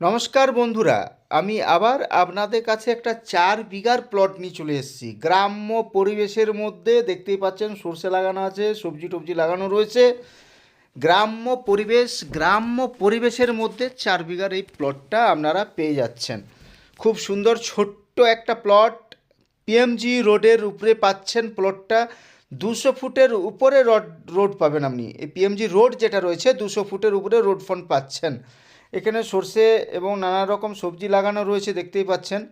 নমস্কার বন্ধুরা, আমি আবার আপনাদের কাছে একটা চার বিঘার প্লট নিয়ে চলে এসেছি। গ্রাম্য পরিবেশের মধ্যে দেখতেই পাচ্ছেন সর্ষে লাগানো আছে, সবজি টবজি লাগানো রয়েছে। গ্রাম্য পরিবেশ, গ্রাম্য পরিবেশের মধ্যে চার বিঘার এই প্লটটা আপনারা পেয়ে যাচ্ছেন। খুব সুন্দর ছোট্ট একটা প্লট পিএমজি রোডের উপরে পাচ্ছেন প্লটটা দুশো ফুটের উপরে রড, রোড পাবেন আপনি। এই পিএমজি রোড যেটা রয়েছে, দুশো ফুটের উপরে রোড ফোন পাচ্ছেন। এখানে সর্ষে এবং নানা রকম সবজি লাগানো রয়েছে, দেখতেই পাচ্ছেন।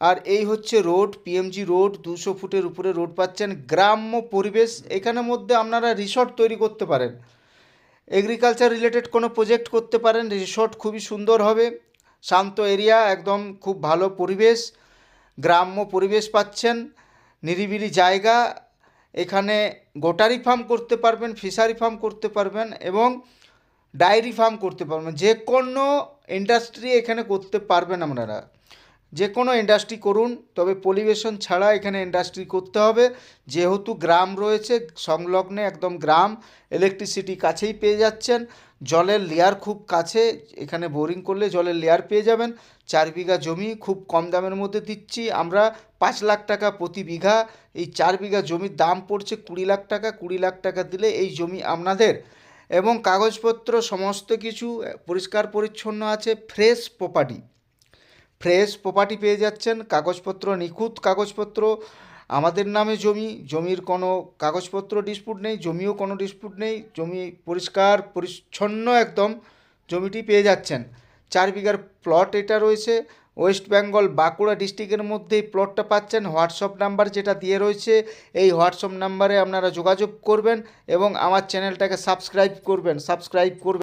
আর এই হচ্ছে রোড পিএমজি রোড, দুশো ফুটের উপরে রোড পাচ্ছেন। গ্রাম্য পরিবেশ এখানের মধ্যে আপনারা রিসর্ট তৈরি করতে পারেন। এগ্রিকালচার রিলেটেড কোনো প্রজেক্ট করতে পারেন রিসর্ট খুবই সুন্দর হবে। শান্ত এরিয়া একদম খুব ভালো পরিবেশ, গ্রাম্য পরিবেশ পাচ্ছেন, নিরিবিলি জায়গা। এখানে গোটারি ফার্ম করতে পারবেন ফিশারি ফার্ম করতে পারবেন এবং ডায়েরি ফার্ম করতে পারবেন যে কোনো ইন্ডাস্ট্রি এখানে করতে পারবেন আপনারা। যে কোনো ইন্ডাস্ট্রি করুন, তবে পরিবেশন ছাড়া এখানে ইন্ডাস্ট্রি করতে হবে। যেহেতু গ্রাম রয়েছে, সংলগ্নে একদম গ্রাম ইলেকট্রিসিটি কাছেই পেয়ে যাচ্ছেন। জলের লেয়ার খুব কাছে, এখানে বোরিং করলে জলের লেয়ার পেয়ে যাবেন। চার বিঘা জমি খুব কম দামের মধ্যে দিচ্ছি। আমরা পাঁচ লাখ টাকা প্রতি বিঘা, এই চার বিঘা জমির দাম পড়ছে কুড়ি লাখ টাকা। কুড়ি লাখ টাকা দিলে এই জমি আপনাদের এবং কাগজপত্র, সমস্ত কিছু পরিষ্কার পরিচ্ছন্ন আছে ফ্রেশ প্রপার্টি ফ্রেশ প্রপার্টি পেয়ে যাচ্ছেন, কাগজপত্র, নিখুঁত কাগজপত্র। আমাদের নামে জমি, জমির কোনো কাগজপত্র ডিসপুট নেই, জমিও কোনো ডিসপুট নেই, জমি পরিষ্কার, পরিচ্ছন্ন একদম জমিটি পেয়ে যাচ্ছেন। চার বিঘার প্লট এটা রয়েছে ওয়েস্ট বেঙ্গল বাঁকুড়া ডিস্ট্রিক্টের মধ্যে এই প্লটটা পাচ্ছেন, হোয়াটসঅ্যাপ নাম্বার যেটা দিয়ে রয়েছে, এই হোয়াটসঅ্যাপ নাম্বারে আপনারা যোগাযোগ করবেন এবং আমার চ্যানেলটাকে সাবস্ক্রাইব করবেন সাবস্ক্রাইব করবেন।